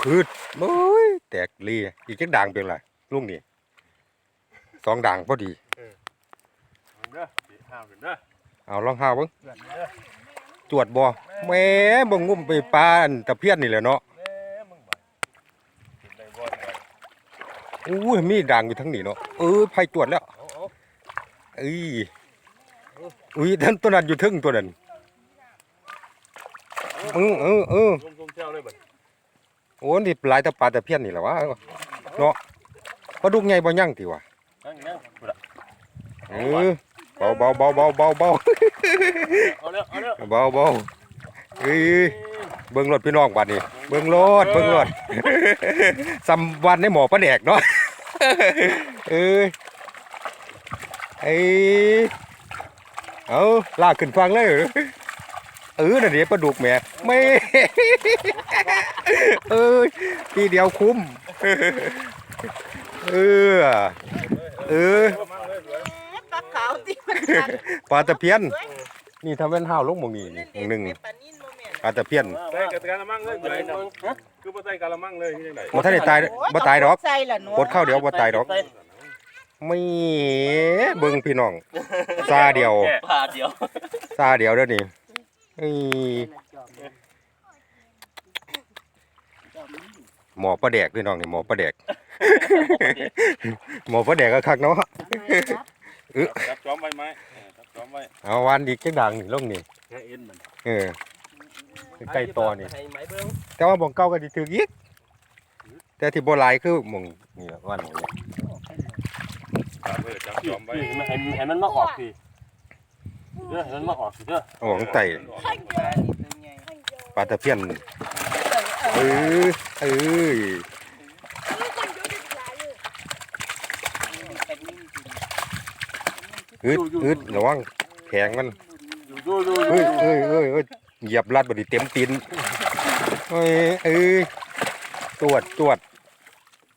พืชโอ้ยแตกลีอีกจักด่างเป็นไรลุงนี่สองด่างพอดีเอาเด้อสิห้ามกันเด้อเอาลองห้าวเบิ่งเพื่อนเด้อจวดบ่แหม่บ่งุ่มไปปลาอันตะเพียนนี่แหละเนาะแม่มึงบ่กินได้บ่ได้อู้ยมีด่างอยู่ทั้งนี้เนาะเออไผจวดแล้วเอาเอาเอ้ยอุ้ยท่านตัวนั้นอยู่ทึ่งตัวนั้นเออเออเออลมๆเที่ยวเลยบัด โอ้นี่หลายแตะปลาตะเพียนนี่แหละวะเนาะปลาดุกใหญ่บ่ยั่งติวะนั่งนั่งพุ่นล่ะเออเบาเบาเบาเบาเบาเบาเอาแล้วเอาแล้วเบาเบาเอ้ยเบิ่งรถพี่น้องบัดนี้เบิ่งรถเบิ่งรถสำวันในหมอปลาแดกเนาะเอ้ยเอ้ยเอาลากขึ้นฟังเลย เออนั่นเดี๋ยวปลาดุกแหม่ไม่ เอ้ยทีเดียวคุ้ม เออ เออ ปลาขาวที่มันกัดปลาตะเพียน นี่ทำเป็นห้าวลงหมองนี่นี่หนึ่งปลานิ่นโมเมนต์ปลาตะเพียนใส่กระมังเลยคือบ่ใส่กะละมังเลยที่จังได๋บ่ทันได้ตายบ่ตายดอกใส่ละหนูกดข้าวเดี๋ยวบ่ตายดอกไม่เบิ่งพี่น้องซาเดียว ผ่าเดียว ซาเดียวเด้อนี่ เอ้ยหมอปลาแดกพี่น้องนี่หมอปลาแดก หมอปลาแดกก็คักเนาะจับจอมไว้ไหมเออจับจอมไว้เอาวานดีจังดังนี่ลงนี่แค่เอ็นมันเออใกล้ต่อนี่ให้ไหมเบิ้งแต่ว่าหมองเก่าก็สิถึกอีกแต่ที่บ่หลายคือหมองนี่ล่ะว่านหม้องนี้จับเออจับจอมไว้พี่ให้ให้มันมาออกพี่ เด้อให้มันมาออกสิเด้อเอาของไต่ปลาตะเพียนเออเอ้ยอึดอึดระวังแข็งมันดูดูเอ้ยเอ้ยเอ้ยเหยียบลัดบดีเต็มตีนเอ้ยเอ้ยตรวจตรวจ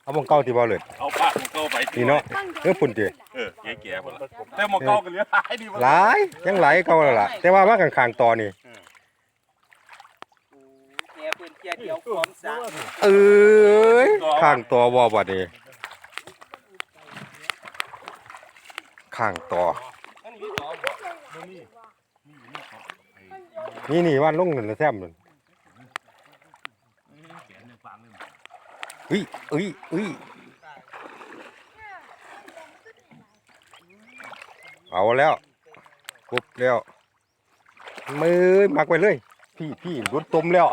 เอาหมองเก่าที่บ่เลยเอาปากของเก่าไปนี่เนาะเออปุ่นติเออแก่ๆพุ่นล่ะแต่หมอเก่าก็เหลือหลายดีบ่หลายยังหลายเก่าแล้วล่ะ แต่ว่ามาข้างๆต่อนี่แง่ปืนเกียร์เดียวพร้อมสาเอ้ยข้างต่อบ่บัดนี้ข้างต่ออันนี้ต่อบ่บ่มีนี่นี่ว่านลงนั่นนะแซมนั่น เฮ้ยเฮ้ยเฮ้ยเอาแล้วปุ๊บแล้วมือมักไปเลย พี่พี่รุดตมแล้ว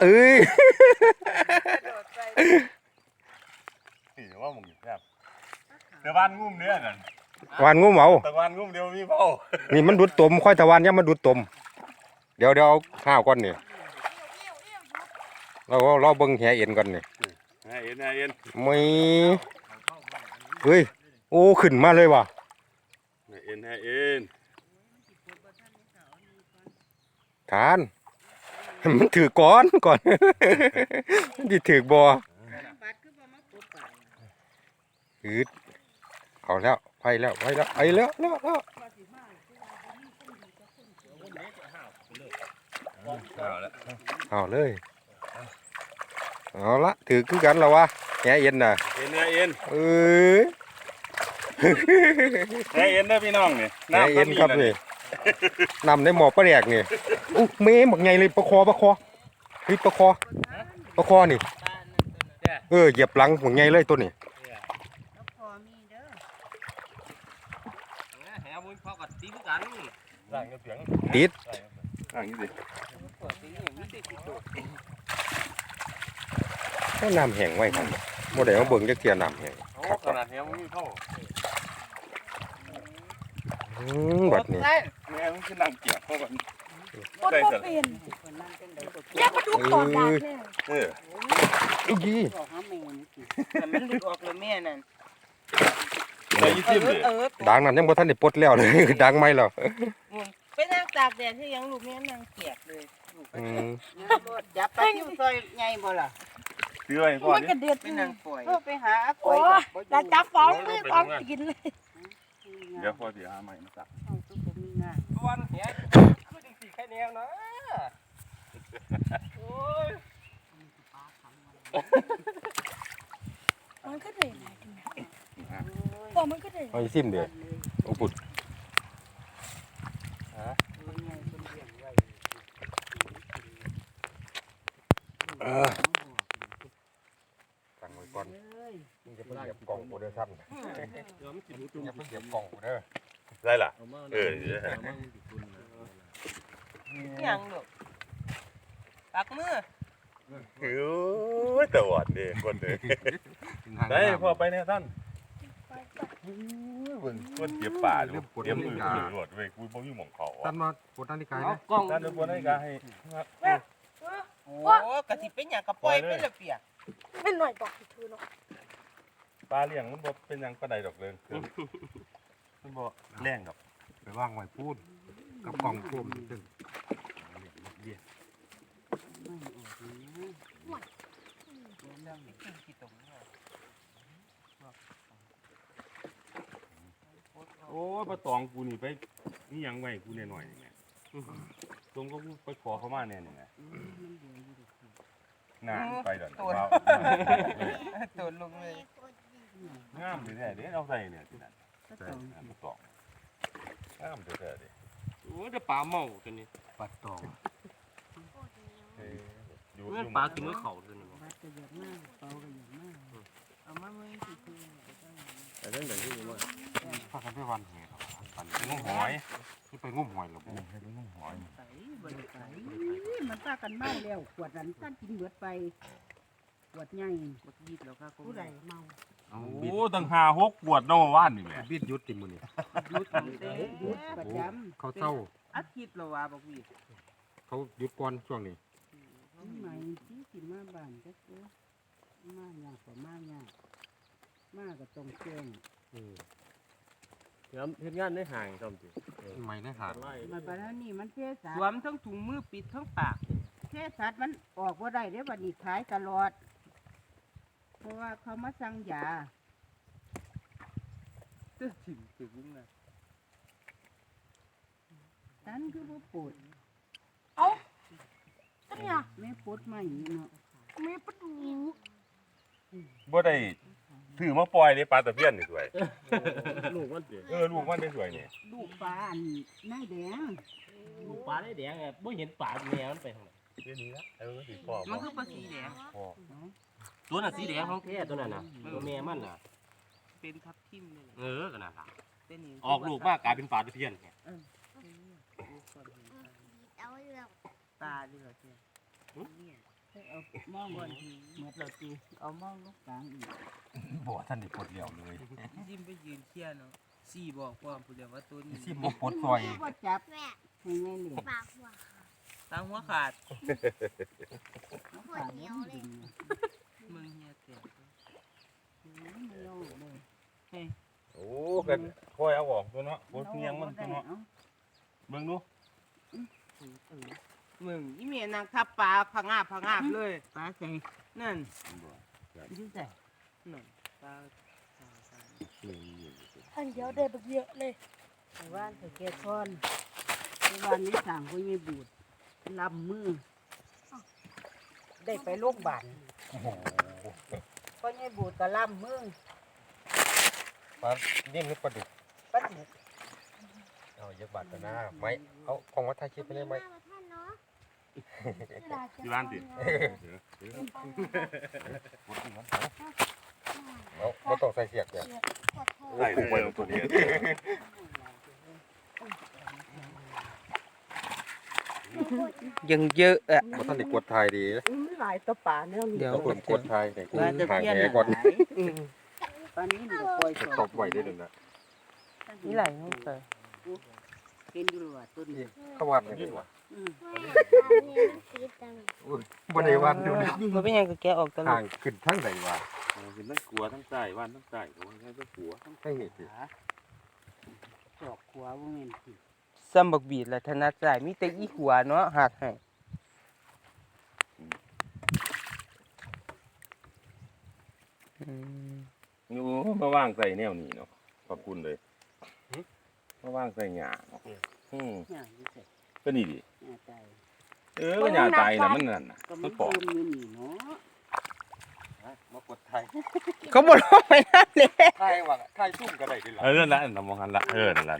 เอ้ยนี่ว่ามึงอยู่แซ่บแต่บ้านงุ่มเนื้อนั่นวานงูเหมาแต่บ้านงุ่มเดียวมีเผานี่มันดุดตมค่อยตะวันเนี่ยมันดุดตม เดี๋ยวเดี๋ยวเอาข้าวก่อนนี่ เราเราเบิ่งแหเอ็นก่อนนี่นายเอ็นนายเอ็นไม่เฮ้ยโอ้ขึ้นมาเลยว่ะนายเอ็นนายเอ็นทาน มันถือก้อนก่อนมันสิถือบออืดเอาแล้วไปแล้วไปแล้วไปแล้วแล้วแล้วเอาละเอาเลย เอาละถือคือกันแล้ววะแหเอ็นน่ะเอ็นนายเอ็นเอ้ยนายเอ็นเด้อพี่น้องนี่แหเอ็นครับนี่นำในหมอปลาแดกนี่อู้เมย์บักไงเลยประคอประคอเฮ้ยประคอประคอนี่ เออเหยียบหลังบักไงเลยตัวนี้พอมีเด้อแหมุนพอกับตีคือกันร่างเสียงติดร่างนี้ดิ ก็น้ำแห้งไว้ครับโมเดลมาเบิ่งจักเทียน้ำแห้งโอ้ครับขนาดแฮมมีเผาอืมบัดนี้ได้แม่มันคือนั่งเกียกเพราะว่าคนบ่เป็นอย่ามาดูก่อนดากแน่เอออุ๊ยบอกหาแม่นี่สิแต่มันหลุดออกเลยแม่นั่นใส่ยี่สิบเลยเออดังนั้นยังบ่ทันได้ปลดแล้วเลยดังไหมแล้วไปนั่งตากแดดที่ยังลูกแม่นั่งเกียกเลยอืมยับไปอยู่ซอยใหญ่บ่ล่ะ เตื้อยพ่อมันนี่กระเด็ดไปนั่งปล่อยไปหาโอ้ยแล้วจับฟองมือฟองกินเลยเดี๋ยวพ่อสิหาใหม่มาสักวันแหคือจังสี่แค่แนวนะมันก็ได้หลายจังนะพอมันก็ได้หลายเอาอีซิมเด้อโอ้ปุดเออสั่งไว้ก่อนมึงจะเพิ่งเหยียบ กล่องกูเด้อซ้ำเดี๋ยวมันสิรู้มึงอย่าเพิ่งเหยียบกล่องกูเด้อได้ล่ะ เอามาเออเดี๋ยวฮะเอามามันสิคุณนะยังลูกปักมือโอ้ยตะวัดเด้คนเด้ได้พ่อไปแน่ท่านไปจ้ะเบิ่งคนเก็บป่าดูเตรียมมือถือรถเว้ยกูบ่มีหม่องเขาตัอะนมากดนาฬิกาเอานะกล้องท่านเดี๋ยวบ่ได้ก็ให้โอ้กะสิเป็นหยังกะปล่อยเป็นระเบียบไม่หน่อยบอกให้ถือเนาะ ปลาเลี้ยงมันบ่เป็นหยังปานใดดอกเลยคือมันบ่แรงดอกไปว่างไว้พูดกับกล่องโฟมตึงโอ้ยปลาตองกูนี่ไปนี่ยังไว้กูแน่หน่อยนี่ไงตรงก็กูไปขอเขามาแน่นี่ไงน่าไปดอกเบาตัวลงเลย งามดีแท้เด้เอาใส่เนี่ยที่นั่นปลาตองงามดีแท้เด้โอ้ยเดี๋ยวปลาเมาตัวนี้ปัดตองเอ้ยอยู่เมื่ออยู่ปลากินเมื่อเขาตัวนี้เอามามือสิคือแต่เรื่องไหนที่นี่ว่าพากันไปวันเหตุปันไปงมหอยที่ไปงุ่มหอยหรอบุไปงมหอยไปบ่ได้ไปมันพากันเมาแล้วขวดนั้นท่านกินเบิดไปขวดใหญ่ บักยีดแล้วค่ะผู้ใดเมาเอา โอ้บิดตั้ง5 6ขวดเนาะว่านนี่แหละบิดยุดติมือนี่ยุดของเต้หยุดประจเขาเศร้าอาทิตย์ละว่าบักวีดเขาหยุดก่อนช่วงนี้ำใหม่ที่สิมาบ้านจักตัวมายากกว่ามายากมาก็ต้องแจ้งเดี๋ยวเฮ็ดงานในห่างจอมจิไม่ได้หาดไล่มาบัดนี้มันเทศสวมทั้งถุงมือปิดทั้งปากเทศมันออกบ่ได้เด้บัดนี้ขายตลอด เพราะว่าเขามาสั่งยาตึ้งถิ่มตึ้งนะตันคือบ่ปวดอันเนี้ยแม่ปวดมาอยู่เนาะมีปลาดุกบ่ได้ถือมาปล่อยในปลาตะเพียนนี่สวยลูกมันสิเออลูกมันได้สวยนี่ลูกปลาอันนายแดงลูกปลาได้แดงอะบ่เห็นปลาแมวมันไปทางไหนเดี๋ยวนี้นะเออสิพ่อมันคือปลาสีแดงพ่อ ตัวน่ะสีแดงของแท้ตัวนั้นน่ะตัวแม่มันน่ะ เป็นทับทิมเลยแหละเออก็นั่นล่ะเป็นนี่ออกลูกมากกลายเป็นปลาตะเพียนเนี่ยตาดีกว่าเจ้เอามองบนเหมือนเราตีเอามองลูกกลางอีกบ่ท่านได้ปลดเหลี่ยวเลยซิมไปยืนเคลียร์เนาะสี่บอกความผู้เดียวว่าตัวนี้ซิมบ่ปลดซอยว่าจับให้ไงเหลวตั้งหัวขาดขาดเดียวเลยมึงเฮียแตก ไม่เอาเลยโอ้กันค่อยเอาออกตัวเนาะบ่เนียงมันตัวเนาะเบิ่งดูมึงอีเมียนางทับปลาพังงาบพังงาบเลยปลาใส่นั่นที่ใส่นั่นปลาอันเดียวได้บักเยอะเลยไอ้ว่านใส่แก้ซ้อนไอ้ว่านนี่สั่งก็ยี่บูดลำมือ ได้ไปโรงพยาบาล ก็ยี่บูดก็ลำมือปลานิ่มหรือปลาดุกปัดหกเอาเยอะบาทกันนะไหมเอาของวัดไทยคิดไปได้ไหมที่ร้านติเอาบ่ต้องใส่เสียกเนี่ยได้เลยตัวนี้ ยังเยอะอะบ่ท่านได้กดไทยดีนะไม่หลายตัวป่าแนวนี้เดี๋ยวต้องเพิ่มกดไทยเนี่ยกูว่าจะห่างเพี้ยนแหอะก่อนอืมตอนนี้มันก็ปล่อยจะสตองบไว้ได้เลยนะนี่ไหลลงไปเป็นอยู่ว่าต้นนี้เข้าวัดเนี่ยดีกว่าอืมอุ้ยบ่ได้วัดอยู่นี่มันเป็นหยังก็แกะออกตลอห่าดงขึ้นทั้งใดวะเห็นทั้งกลัวทั้งใต้ว่านทั้งใต้โอ้ยทั้งกลัวให้เห็นสิจอกขวาว่าเงินสิ ซ้ำบักบีดและธนาจ่ายมีแต่อีหัวเนาะหักให้อืมโอ้มาว่างใส่แนวนี้เนาะขอบคุณเลยมาว่างใส่หญ้าเนาะอืมเนี่ยนี่ใส่ก็นี่ดิเนี่ยใจเออมันยาตายน่ะมันนั่นน่ะก็มัมันนปอกเพิ่มอยู่นี่เนาะมากดไทยเขาบ่ลงไปนั่นเลยไทยว่ะไทยซุ่มก็ได้ทีหลังเออนั่นแหละนั่นน่ะมองหันละเออนั่นแหละ